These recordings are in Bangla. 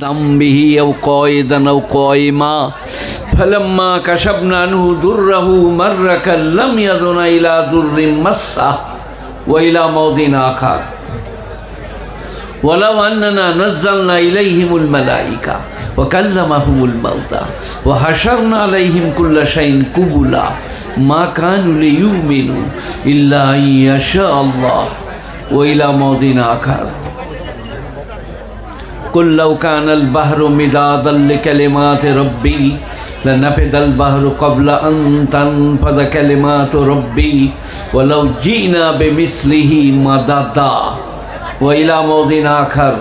ذنبه أو قائدا أو قائما. فلما كشفنا عنه ضره مر كلم يدن إلى ضر مسه وإلى موضع آخر. ولو أننا نزلنا إليهم الملائكة وكلمهم الموتى وحشرنا عليهم كل شيء قبلا ما كانوا ليؤمنوا إلا أن يشاء الله وإلى موضع آخر. قل لو كان البحر مدادا لكلمات ربي لنفد البحر قبل أن تنفذ كلمات ربي. ولو جئنا بمثله مددا. وإلى موضع آخر.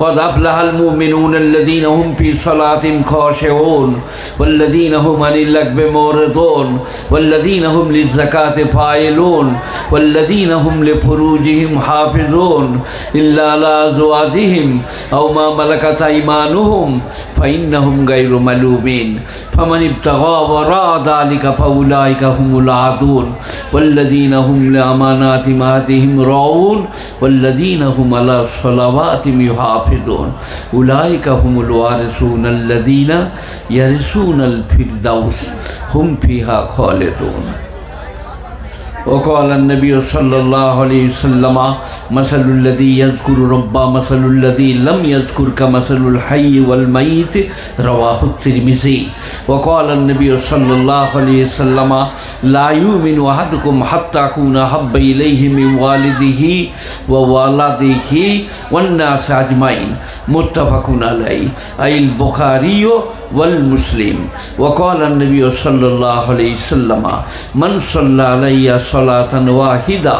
قد أفلح المؤمنون الذين هم في صلاتهم خاشعون والذين هم عن اللغو معرضون والذين هم للزكاة فاعلون والذين هم لفروجهم حافظون. إلا على أزواجهم أو ما ملكت أيمانهم فإنهم غير ملومين. فمن ابتغى وراء ذلك فأولئك هم العادون. والذين هم لأمانات مهاتهم راعون والذين هم على صلواتهم يحافظون. হাফিজুন উলাইকা হুমুল ওয়ারিসুন আল্লাযীনা ইয়ারিসুন আল ফিরদাউস হুম ফিহা খালিদুন وقال النبي صلى الله عليه وسلم مثل الذي يذكر ربا مثل الذي لم يذكر كمثل الحي والميت رواه الترمذي وقال النبي صلى الله عليه وسلم لا يؤمن أحدكم حتى أكون أحب إليه من والده وولده والناس أجمعين متفق عليه أي البخاري والمسلم. وقال النبي صلى الله عليه وسلم من صلى علي صلاة واحدة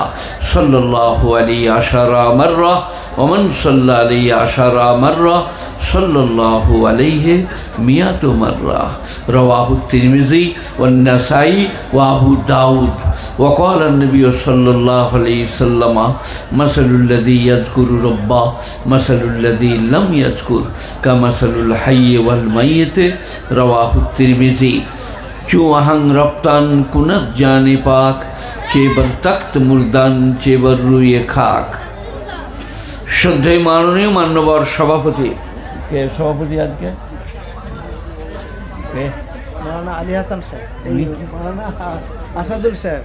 صلى الله عليه عشر مرة ومن صلى عليه عشر مرة صلى الله عليه مئة مرة رواه الترمذي والنسائي وأبو داود وقال النبي صلى الله عليه وسلم مثل الذي يذكر ربه مثل الذي لم يذكر كمثل الحي والميت رواه الترمذي चूहंग रफ्तान कुनत जाने पाक चेबर तख्त मुर्दान चेबर রুইয়ে খাক শ্রদ্ধেয় মাননীয় মান্যবর সভাপতি। কে সভাপতি আজকে? কে? মৌলানা আলী হাসান সাহেব। মৌলানা আসাদুল সাহেব।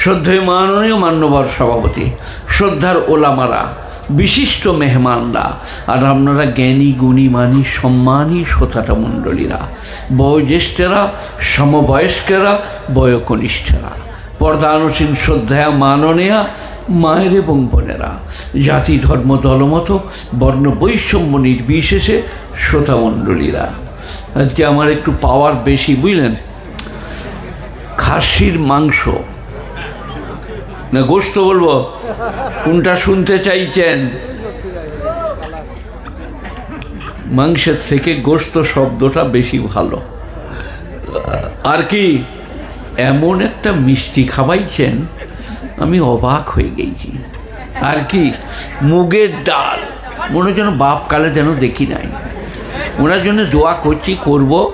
শ্রদ্ধেয় মাননীয় মান্যবর সভাপতি শ্রদ্ধার ওলামারা বিশিষ্ট মেহমানরা আর আপনারা জ্ঞানী গুণী মানি সম্মানী শ্রোতাটা মণ্ডলীরা বয়োজ্যেষ্ঠেরা সমবয়স্কেরা বয়কনিষ্ঠেরা পর্দানুসীন শ্রদ্ধা মাননীয়া মায়ের এবং বোনেরা জাতি, ধর্ম, দলমত, বর্ণ, বৈষম্য নির্বিশেষে শ্রোতামণ্ডলীরা। আজকে আমার একটু পাওয়ার বেশি, বুঝলেন? খাসির মাংস। না, গোস্ত বলব? কোনটা শুনতে চাইছেন? মাংসের থেকে গোস্ত শব্দটা বেশি ভালো। আর কি, এমন একটা মিষ্টি খাওয়াইছেন আমি অবাক হয়ে গেছি। আর কি, মুগের ডাল। মনে যেন বাপ কালে যেন দেখি নাই। ওনার জন্য দোয়া করছি, করব।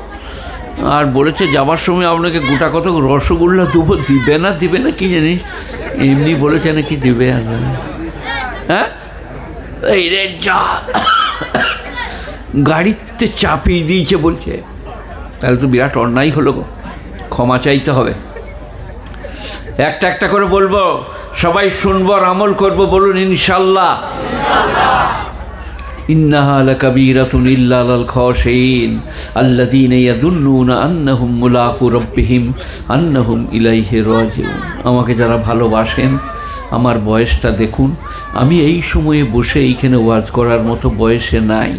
আর বলেছে যাওয়ার সময় আপনাকে গোটা কত রসগোল্লা দেবো, দিবে না দিবে না, কি জানি। এমনি বলেছে নাকি দিবে আর হ্যাঁ? এই রে যা। গাড়িতে চাপিয়ে দিয়েছে বলছে। তাহলে তো বিরাট অন্যায় হলো গো। ক্ষমা চাইতে হবে। একটা একটা করে বলবো সবাই শুনবো আর আমল করবো বলুন ইনশাল্লাহ إنها لكبيرة إلا على الخاشعين الذين يظنون أنهم ملاقو ربهم أنهم إليه راجعون আমাকে যারা ভালোবাসেন আমার বয়সটা দেখুন আমি এই সময়ে বসে এইখানে ওয়াজ করার মতো বয়সে নাই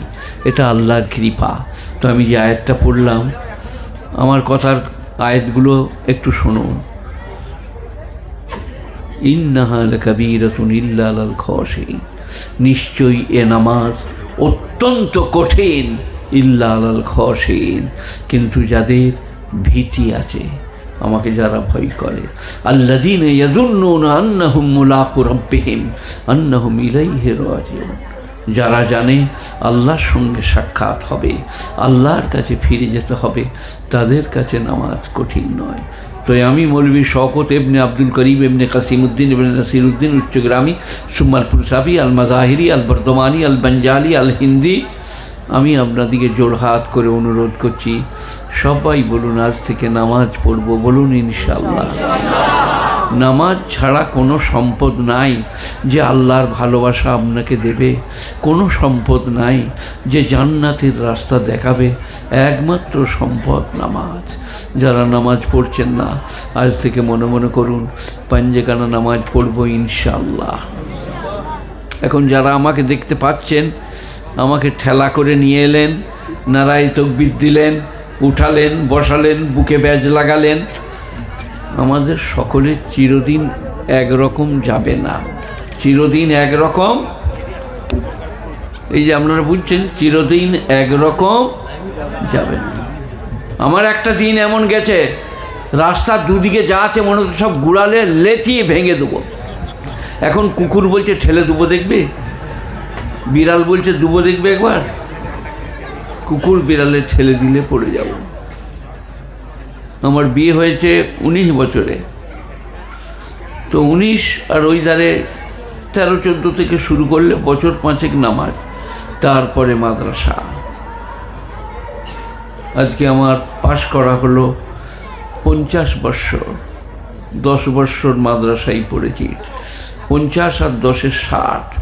এটা আল্লাহর কৃপা তো আমি যে আয়াতটা পড়লাম আমার কথার আয়াতগুলো একটু শুনুন ইন্নাহা লাকাবীরাতুন ইল্লা আলাল খাশিন নিশ্চয়ই এ নামাজ অত্যন্ত কঠিন, ইল্লা আলাল খসিন কিন্তু যাদের ভীতি আছে, আমাকে যারা ভয় করে আল্লাদিন ইয়াদুন্নুন আন্নাহুম মুলাকু রাব্বিহিম, আন্নাহুম ইলাইহি রাজিউন। যারা জানে আল্লাহর সঙ্গে সাক্ষাৎ হবে, আল্লাহর কাছে ফিরে যেতে হবে, তাদের কাছে নামাজ কঠিন নয়। তো আমি মৌলবী শওকত এবনে আব্দুল করিম এবনে কাসিমুদ্দিন এবনে নাসিরুদ্দিন উচ্চগ্রামী সুম্মালপুর সাবি আল মাজাহিরি, আল বর্দমানি আল বঞ্জালি, আল হিন্দি। আমি আপনাদিকে জোড়হাত করে অনুরোধ করছি, সবাই বলুন আজ থেকে নামাজ পড়ব, বলুন ইনশাল্লাহ নামাজ ছাড়া কোনো সম্পদ নাই যে আল্লাহর ভালোবাসা আপনাকে দেবে, কোনো সম্পদ নাই যে জান্নাতের রাস্তা দেখাবে, একমাত্র সম্পদ নামাজ। যারা নামাজ পড়ছেন না, আজ থেকে মনে মনে করুন, পাঞ্জেকানা নামাজ পড়ব ইনশাল্লাহ এখন যারা আমাকে দেখতে পাচ্ছেন, আমাকে ঠেলা করে নিয়ে এলেন, নারায় তকবির দিলেন, উঠালেন, বসালেন, বুকে ব্যাজ লাগালেন, আমাদের সকলের চিরদিন একরকম যাবে না। চিরদিন একরকম, এই যে আপনারা বুঝছেন, চিরদিন একরকম যাবে না। আমার একটা দিন এমন গেছে, রাস্তার দুদিকে যা আছে মনে হচ্ছে সব গুড়ালে লেচিয়ে ভেঙে দেবো। এখন কুকুর বলছে, ঠেলে দেবো দেখবে? বিড়াল বলছে, দুবো দেখবে একবার? কুকুর বিড়ালে ঠেলে দিলে পড়ে যাব। আমার বিয়ে হয়েছে উনিশ বছরে। তো উনিশ আর ওই ধারে তেরো, চোদ্দ থেকে শুরু করলে বছর পাঁচেক নামাজ, তারপরে মাদ্রাসা। আজকে আমার পাশ করা হলো পঞ্চাশ বৎসর, দশ বৎসর মাদ্রাসায় পড়েছি। পঞ্চাশ আর দশে ষাট,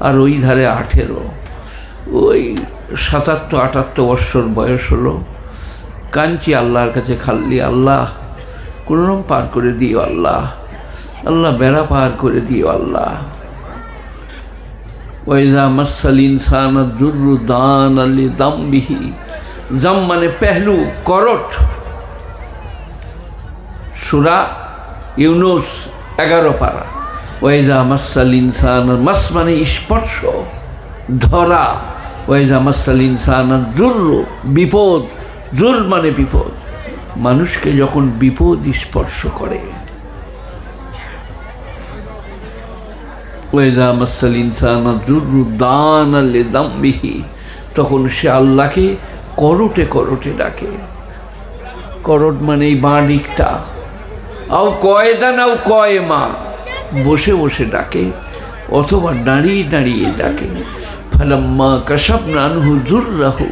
আর ওই ধারে আঠেরো। ওই সাতাত্তর, আটাত্তর বৎসর বয়স হলো। কাঞ্চি আল্লাহর কাছে খাল্লি আল্লাহ কোনোরকম পার করে দিও আল্লাহ। আল্লাহ বেড়া পার করে দিও আল্লাহ। ওয়াইজা মাসাল ইনসান দুর্রু দান আল্লি দামবিহি। জাম মানে পেহলু, করট। সুরা ইউনুস, এগারো পারা। ওয়াইজা মাসাল ইনসান মাস মানে স্পর্শ ধরা। ওয়াইজা মাসাল ইনসান দুর্র বিপদ। জোর মানে বিপদ। মানুষকে যখন বিপদ স্পর্শ করে। ওয়েদা মাসাল ইনসান দুর্রু দান তখন সে আল্লাহকে করটে করটে ডাকে। করট মানে এই বাঁ দিকটা আও কয়দা নাও কয় মা। বসে বসে ডাকে, অথবা দাঁড়িয়ে দাঁড়িয়ে ডাকে। ফালাম্মা কাসাব নানহু দূর রাহু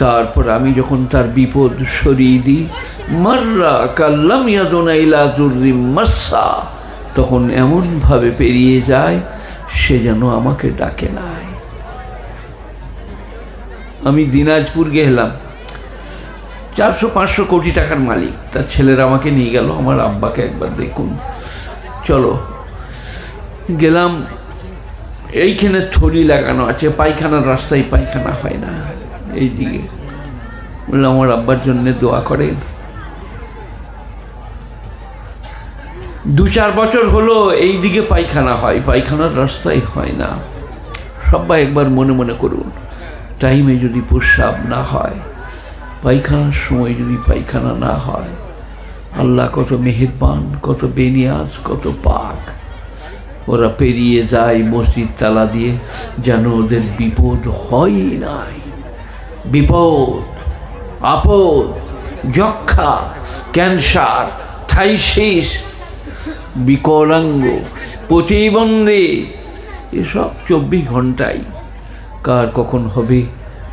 তারপর আমি যখন তার বিপদ সরিয়ে দিই, মাররা কাল্লাম ইয়াদোনা ইলা জুর্রি মাসা তখন এমনভাবে পেরিয়ে যায়, সে যেন আমাকে ডাকে নাই আমি দিনাজপুর গেলাম। চারশো, পাঁচশো কোটি টাকার মালিক। তার ছেলেরা আমাকে নিয়ে গেল, আমার আব্বাকে একবার দেখুন। চলো। গেলাম, এইখানে থলি লাগানো আছে, পায়খানার রাস্তায় পায়খানা হয় না এই দিকে বললাম, আমার আব্বার জন্যে দোয়া করেন। দু চার বছর হলো এই দিকে পায়খানা হয়, পায়খানার রাস্তায় হয় না। সবাই একবার মনে মনে করুন। টাইমে যদি প্রস্রাব না হয়, পায়খানার সময় যদি পায়খানা না হয়, আল্লাহ কত মেহেরবান, কত বেনিয়াজ, কত পাক। ওরা পেরিয়ে যায় মসজিদ তালা দিয়ে, যেন ওদের বিপদ হয়ই নাই। বিপদ, আপদ, যক্ষা, ক্যান্সার, থাইসিস, বিকলাঙ্গ, প্রতিবন্ধী, এসব চব্বিশ ঘন্টায় কার কখন হবে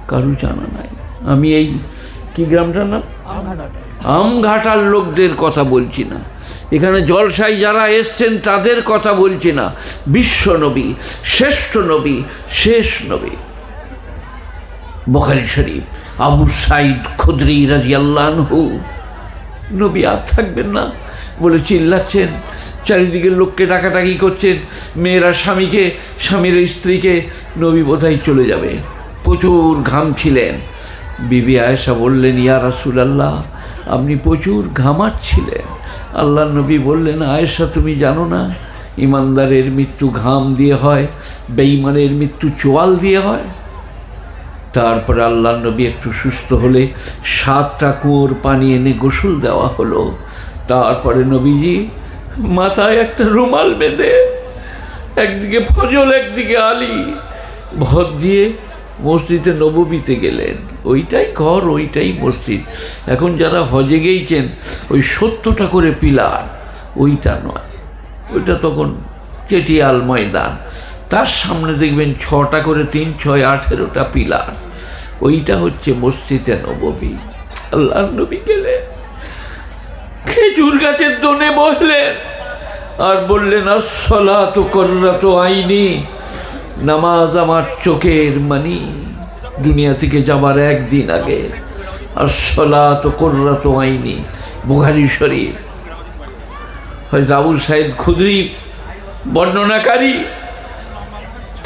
কারু জানা নাই। আমি এই কি গ্রামটার নাম? আমঘাটার লোকদের কথা বলছি না। এখানে জলসাই যারা এসছেন, তাদের কথা বলছি না। বিশ্ব নবী, শ্রেষ্ঠ নবী, শেষ নবী। বখারি শরীফ, আবু সাইদ খুদ্রি রাজি আল্লাহু নবী আর থাকবেন না বলে চিল্লাচ্ছেন। চারিদিকে লোককে ডাকাটাকি করছেন। মেয়েরা স্বামীকে, স্বামীর স্ত্রীকে নবী বোধহয় চলে যাবে। প্রচুর ঘাম ছিলেন। বিবি আয়েশা বললেন, ইয়া রাসুলাল্লাহ, আপনি প্রচুর ঘামাচ্ছিলেন। আল্লাহ নবী বললেন, আয়েশা, তুমি জানো না, ইমানদারের মৃত্যু ঘাম দিয়ে হয়, বেঈমানের মৃত্যু চোয়াল দিয়ে হয়? তারপরে আল্লাহ নবী একটু সুস্থ হলে সাতটা কুয়োর পানি এনে গোসল দেওয়া হলো। তারপরে নবীজি মাথায় একটা রুমাল বেঁধে, একদিকে ফজল, একদিকে আলী, ভর দিয়ে মসজিদে নববীতে গেলেন। ওইটাই ঘর, ওইটাই মসজিদ। এখন যারা হজে গিয়েছেন ওই সত্তরটা করে পিলার, ওইটা নয়। ওইটা তখন চেটিয়াল ময়দান। তার সামনে দেখবেন ছটা করে তিন, ছয়, আঠেরোটা পিলার। ওইটা হচ্ছে মসজিদে নববী আল্লাহ নবী গেলেন। খেজুর গাছের দোনে বসলেন আর বললেন আসলা তো কররা তো আইনি, নামাজ আমার চোখের মানি। দুনিয়া থেকে যাবার একদিন আগে আসলা তো কররা তো আইনি বুহারি শরীফ। হয়তো আবু সাইদ খুদরি বর্ণনাকারী,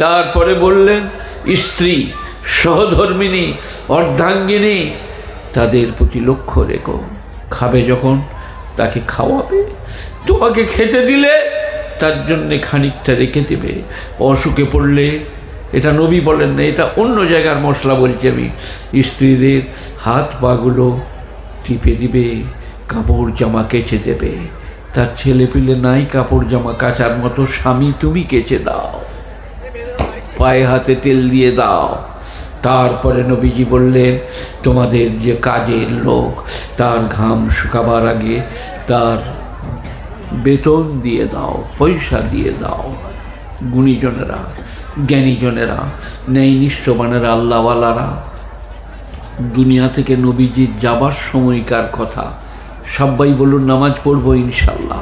তারপরে বললেন, স্ত্রী, সহধর্মিনী, অর্ধাঙ্গিনী, তাদের প্রতি লক্ষ্য রেখো। খাবে যখন তাকে খাওয়াবে? তোমাকে খেতে দিলে তার জন্যে খানিকটা রেখে দেবে। অসুখে পড়লে, এটা নবী বলেন না, এটা অন্য জায়গার মশলা বলছি আমি। স্ত্রীদের হাত পাগুলো টিপে দিবে, কাপড় জামা কেচে দেবে। তার ছেলে পিলে নাই কাপড় জামা কাচার মতো, স্বামী তুমি কেচে দাও। পায়ে হাতে তেল দিয়ে দাও। তারপরে নবীজি বললেন, তোমাদের যে কাজের লোক, তার ঘাম শুকাবার আগে তার বেতন দিয়ে দাও, পয়সা দিয়ে দাও। গুণীজনেরা, জ্ঞানীজনেরা, ন্যায়নিষ্ঠবানেরা, আল্লাহওয়ালারা, দুনিয়া থেকে নবীজির যাবার সময়কার কথা, সবাই বলুন, নামাজ পড়ব ইনশাল্লাহ।